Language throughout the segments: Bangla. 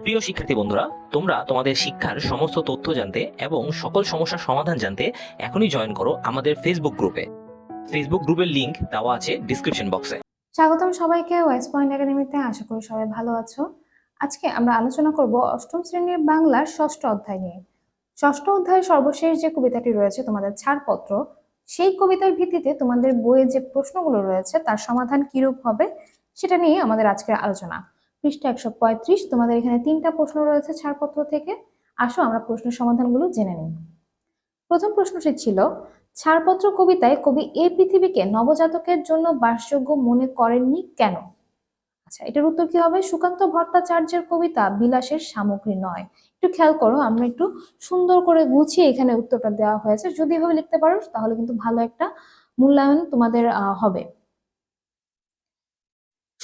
প্রিয় শিক্ষার্থী বন্ধুরা, তোমরা তোমাদের শিক্ষার সমস্ত তথ্য জানতে এবং সকল সমস্যার সমাধান জানতে এখনই জয়েন করো আমাদের ফেসবুক গ্রুপে ফেসবুক গ্রুপের লিংক দেওয়া আছে ডিসক্রিপশন বক্সে স্বাগতম সবাইকে ওয়েস্ট পয়েন্ট একাডেমিতে আশা করি সবাই ভালো আছো। আজকে আমরা আলোচনা করব অষ্টম শ্রেণির বাংলার ষষ্ঠ অধ্যায় নিয়ে। ষষ্ঠ অধ্যায়ের সর্বশেষ যে কবিতাটি রয়েছে, তোমাদের ছাড়পত্র, সেই কবিতার ভিত্তিতে তোমাদের বইয়ে যে প্রশ্নগুলো রয়েছে, তার সমাধান কিরূপ হবে, সেটা নিয়ে আমাদের আজকের আলোচনা। পৃষ্ঠা একশো পঁয়ত্রিশ। তোমাদের এখানে তিনটা প্রশ্ন রয়েছে ছাড়পত্র থেকে। আসো, আমরা প্রশ্নের সমাধানগুলো জেনে নিই। প্রথম প্রশ্নটি ছিল, ছাড়পত্র কবিতায় কবি এই পৃথিবীকে নবজাতকের জন্য বাসযোগ্য মনে করেননি কেন? আচ্ছা এটার উত্তর কি হবে? সুকান্ত ভট্টাচার্যের কবিতা বিলাসের সামগ্রী নয়। একটু খেয়াল করো, আমরা একটু সুন্দর করে গুছিয়ে এখানে উত্তরটা দেওয়া হয়েছে। যদি এভাবে লিখতে পারো, তাহলে কিন্তু ভালো একটা মূল্যায়ন তোমাদের হবে।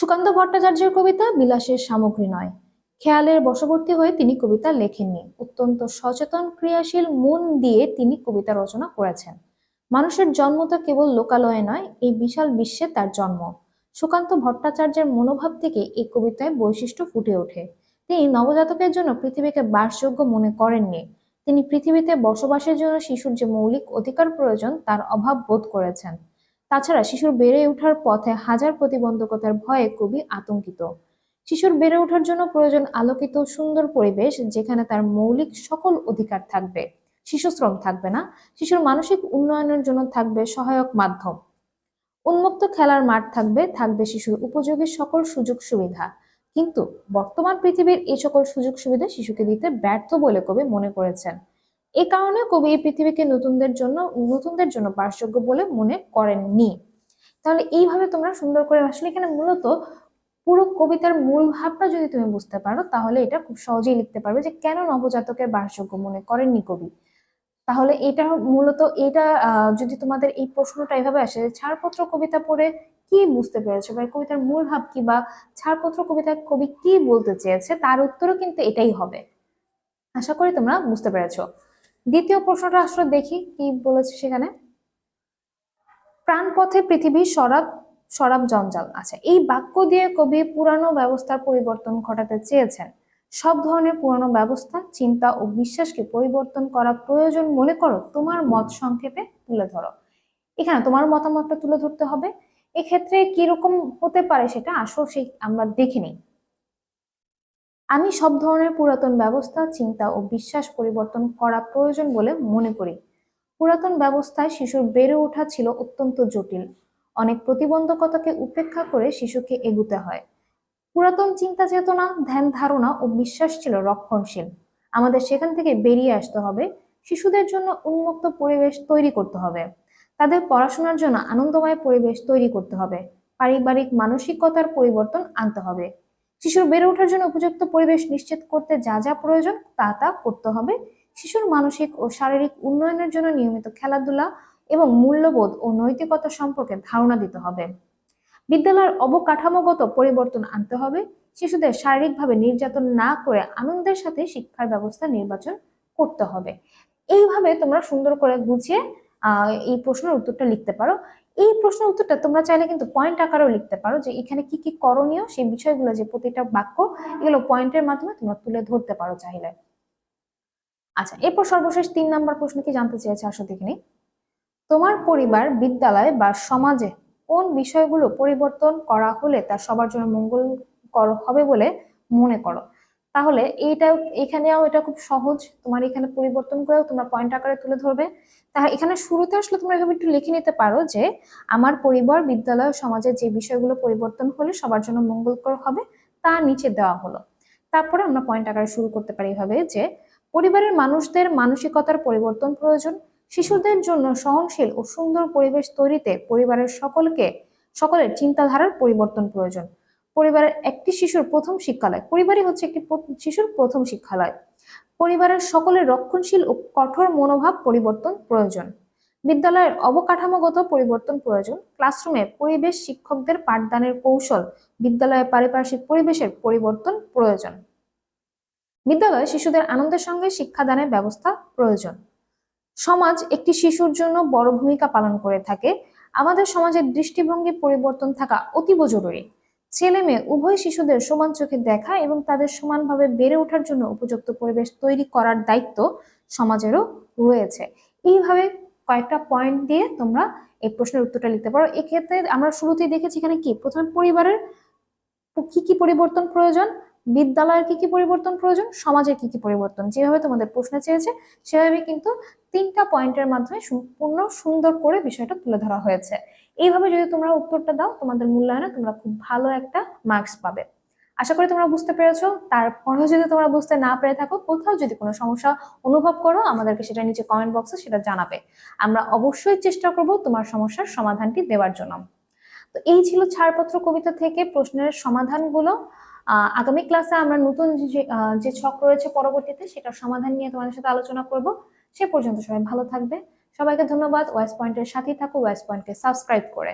সুকান্ত ভট্টাচার্যের কবিতা বিলাসের সামগ্রী নয়। খেয়ালের বশবর্তী হয়ে তিনি কবিতা লেখেননি। অত্যন্ত সচেতন, ক্রিয়াশীল মন দিয়ে তিনি কবিতা রচনা করেছেন। মানুষের জন্ম তো কেবল লোকালয়ে নয়, এই বিশাল বিশ্বে তার জন্ম। সুকান্ত ভট্টাচার্যের মনোভাব থেকে এই কবিতায় বৈশিষ্ট্য ফুটে ওঠে। তিনি নবজাতকের জন্য পৃথিবীকে বাসযোগ্য মনে করেননি। তিনি পৃথিবীতে বসবাসের জন্য শিশুর যে মৌলিক অধিকার প্রয়োজন, তার অভাব বোধ করেছেন। তাছাড়া শিশুর বেড়ে ওঠার পথে হাজার প্রতিবন্ধকতার ভয়ে কবি আতঙ্কিত। শিশুর বেড়ে ওঠার জন্য প্রয়োজন আলোকিত সুন্দর পরিবেশ, যেখানে তার মৌলিক সকল অধিকার থাকবে। শিশু শ্রম থাকবে না, শিশুর মানসিক উন্নয়নের জন্য থাকবে সহায়ক মাধ্যম। উন্মুক্ত খেলার মাঠ থাকবে থাকবে শিশুর উপযোগী সকল সুযোগ সুবিধা। কিন্তু বর্তমান পৃথিবীর এই সকল সুযোগ সুবিধা শিশুকে দিতে ব্যর্থ বলে কবি মনে করেছেন। এ কারণে কবি এই পৃথিবীকে নতুনদের জন্য নতুনদের জন্য বাসযোগ্য বলে মনে করেননি। তাহলে এইভাবে তোমরা সুন্দর করে আসলে এখানে মূলত পুরো কবিতার মূল ভাবটা যদি তুমি বুঝতে পারো, তাহলে এটা খুব সহজেই লিখতে পারবে যে কেন নবজাতকের বাসযোগ্য মনে করেননি কবি? তাহলে এটা মূলত এটা যদি তোমাদের এই প্রশ্নটা এভাবে আসে ছাড়পত্র কবিতা পড়ে কি বুঝতে পেরেছ বা কবিতার মূল ভাব কি বা ছাড়পত্র কবিতা কবি কি বলতে চেয়েছে, তার উত্তরও কিন্তু এটাই হবে। আশা করি তোমরা বুঝতে পেরেছ। দ্বিতীয় প্রশ্নটা আসলে দেখি কি বলেছে সেখানে। প্রাণপথে পৃথিবী সরাব সরাব জঞ্জাল। আচ্ছা এই বাক্য দিয়ে কবি পুরানো ব্যবস্থার পরিবর্তন ঘটাতে চেয়েছেন। সব ধরনের পুরানো ব্যবস্থা, চিন্তা ও বিশ্বাসকে পরিবর্তন করা প্রয়োজন মনে করো, তোমার মত সংক্ষেপে তুলে ধরো। এখানে তোমার মতামতটা তুলে ধরতে হবে। এক্ষেত্রে কীরকম হতে পারে সেটা আসো সেই আমরা দেখে নিই। আমি সব ধরনের পুরাতন ব্যবস্থা, চিন্তা ও বিশ্বাস পরিবর্তন করা প্রয়োজন বলে মনে করি। পুরাতন ব্যবস্থায় শিশুর বেড়ে ওঠা ছিল অত্যন্ত জটিল। অনেক প্রতিবন্ধকতাকে উপেক্ষা করে শিশুকে এগুতে হয়। পুরাতন চিন্তা চেতনা, ধ্যান ধারণা ও বিশ্বাস ছিল রক্ষণশীল। আমাদের সেখান থেকে বেরিয়ে আসতে হবে। শিশুদের জন্য উন্মুক্ত পরিবেশ তৈরি করতে হবে। তাদের পড়াশোনার জন্য আনন্দময় পরিবেশ তৈরি করতে হবে। পারিবারিক মানসিকতার পরিবর্তন আনতে হবে। শিশুর বেড়ে ওঠার জন্য উপযুক্ত পরিবেশ নিশ্চিত করতে যা যা প্রয়োজন তা তা করতে হবে। শিশুর মানসিক ও শারীরিক উন্নয়নের জন্য নিয়মিত খেলাধুলা এবং মূল্যবোধ ও নৈতিকতা সম্পর্কে ধারণা দিতে হবে। বিদ্যালয়ের অবকাঠামোগত পরিবর্তন আনতে হবে। শিশুদের শারীরিকভাবে নির্যাতন না করে আনন্দের সাথে শিক্ষার ব্যবস্থা নির্বাচন করতে হবে। এইভাবে তোমরা সুন্দর করে গুছিয়ে এই প্রশ্নের উত্তরটা লিখতে পারো। এই প্রশ্নের উত্তরটা তোমরা চাইলে কিন্তু পয়েন্ট আকারেও লিখতে পারো যে এখানে কি কি করণীয়, সেই বিষয়গুলো যে প্রতিটা বাক্য, এগুলো পয়েন্টের মাধ্যমে তোমরা তুলে ধরতে পারো চাইলে। আচ্ছা এরপর সর্বশেষ তিন নাম্বার প্রশ্ন কি জানতে চেয়েছে আসো দেখে তোমার পরিবার বিদ্যালয় বা সমাজে কোন বিষয়গুলো পরিবর্তন করা হলে তা সবার জন্য মঙ্গলকর হবে বলে মনে করো? তাহলে এইটা এখানেও এটা খুব সহজ। তোমার এখানে পরিবর্তন করেও তোমরা পয়েন্ট আকারে তুলে ধরবে। তাহলে এখানে শুরুতে আসলে তোমরা এভাবে একটু লিখে নিতে পারো যে, আমার পরিবার, বিদ্যালয় সমাজে যে বিষয়গুলো পরিবর্তন হলে সবার জন্য মঙ্গলকর হবে, তা নিচে দেওয়া হলো। তারপরে আমরা পয়েন্ট আকারে শুরু করতে পারি এভাবে যে, পরিবারের মানুষদের মানসিকতার পরিবর্তন প্রয়োজন। শিশুদের জন্য সহনশীল ও সুন্দর পরিবেশ তৈরিতে পরিবারের সকলকে, সকলের চিন্তাধারার পরিবর্তন প্রয়োজন। পরিবারের একটি শিশুর প্রথম শিক্ষালয়। পরিবারই হচ্ছে একটি শিশুর প্রথম শিক্ষালয়। পরিবারের সকলের রক্ষণশীল ও কঠোর মনোভাব পরিবর্তন প্রয়োজন। বিদ্যালয়ের অবকাঠামোগত পরিবর্তন প্রয়োজন। ক্লাসরুমে পরিবেশ শিক্ষকদের পাঠদানের কৌশল, বিদ্যালয়ের পারিপার্শ্বিক পরিবেশের পরিবর্তন প্রয়োজন। বিদ্যালয়ে শিশুদের আনন্দের সঙ্গে শিক্ষাদানের ব্যবস্থা প্রয়োজন। সমাজ একটি শিশুর জন্য বড় ভূমিকা পালন করে থাকে। আমাদের সমাজের দৃষ্টিভঙ্গি পরিবর্তন থাকা অতীব জরুরি। ছেলে মেয়ে উভয় শিশুদের সমান চোখে দেখা এবং তাদের সমানভাবে বেড়ে ওঠার জন্য উপযুক্ত পরিবেশ তৈরি করার দায়িত্ব সমাজেরও রয়েছে। এইভাবে কয়েকটা পয়েন্ট দিয়ে তোমরা এই প্রশ্নের উত্তরটা লিখতে পারো। এক্ষেত্রে আমরা শুরুতেই দেখেছি এখানে কি? প্রথমে পরিবারের কি কি পরিবর্তন প্রয়োজন? বিদ্যালয়ের কি কি পরিবর্তন প্রয়োজন? সমাজের কি কি পরিবর্তন? যেভাবে তোমাদের প্রশ্ন চেয়েছে, সেভাবে কিন্তু তিনটা পয়েন্টের মাধ্যমে সম্পূর্ণ সুন্দর করে বিষয়টা তুলে ধরা হয়েছে। এইভাবে যদি তোমরা উত্তরটা দাও, তোমাদের মূল্যায়নে তোমরা খুব ভালো একটা মার্কস পাবে। আশা করি তোমরা বুঝতে পেরেছ। তারপরেও যদি তোমরা বুঝতে না পেরে থাকো, কোথাও যদি কোনো সমস্যা অনুভব করো, আমাদেরকে সেটা নিচে কমেন্ট বক্সে সেটা জানাবে। আমরা অবশ্যই চেষ্টা করব তোমার সমস্যার সমাধানটি দেওয়ার জন্য। তো এই ছিল ছাড়পত্র কবিতা থেকে প্রশ্নের সমাধানগুলো। আগামী ক্লাসে আমরা নতুন যে ছক রয়েছে পরবর্তীতে সেটার সমাধান নিয়ে তোমাদের সাথে আলোচনা করব। সে পর্যন্ত সবাই ভালো থাকবে। সবাইকে ধন্যবাদ। ওয়েস্ট পয়েন্টের সাথেই থাকো। ওয়েস্ট পয়েন্টকে সাবস্ক্রাইব করে।